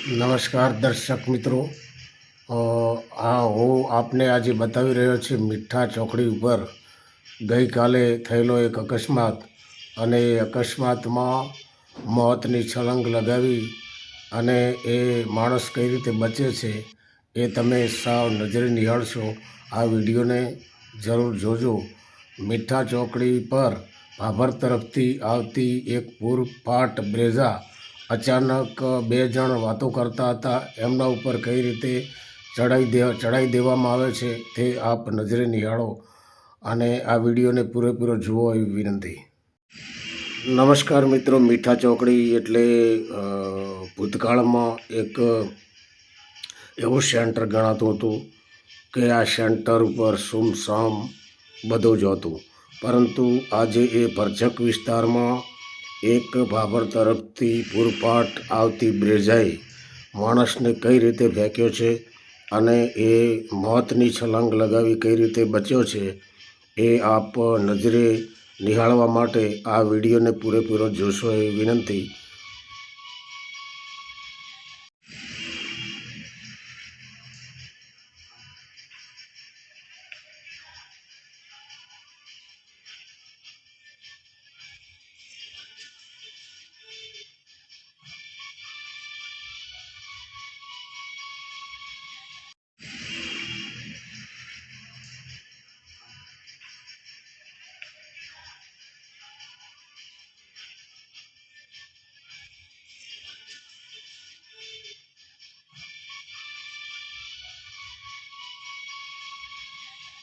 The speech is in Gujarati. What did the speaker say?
નમસ્કાર દર્શક મિત્રો. આ હું આપને આજે બતાવી રહ્યો છું મીઠા ચોકડી ઉપર ગઈકાલે થયેલો એક અકસ્માત અને એ અકસ્માતમાં મોતની છલંગ લગાવી અને એ માણસ કઈ રીતે બચે છે એ તમે સાવ નજરે નિહાળશો. આ વિડીયોને જરૂર જોજો. મીઠા ચોકડી પર ભાભર તરફથી આવતી એક પૂરપાટ બ્રેઝા અચાનક બે જણ વાતો કરતા હતા. એમના ઉપર કઈ રીતે ચડાઈ દે ચડાઈ દેવામાં આવે છે તે આપ નજરે નિહાળો અને આ વિડીયોને પૂરેપૂરો જુઓ એવી વિનંતી. નમસ્કાર મિત્રો, મીઠા ચોકડી એટલે ભૂતકાળમાં એક એવું સેન્ટર ગણાતું હતું કે આ સેન્ટર ઉપર સુમસામ બધું જ હતું. પરંતુ આજે એ ભરચક વિસ્તારમાં એક ભાભર તરફથી પૂરપાટ આવતી બ્રેઝાએ માણસને કઈ રીતે ફેંક્યો છે અને એ મોતની છલાંગ લગાવી કઈ રીતે બચ્યો છે, એ આપ નજરે નિહાળવા માટે આ વિડીયોને પૂરેપૂરો જોશો એ વિનંતી.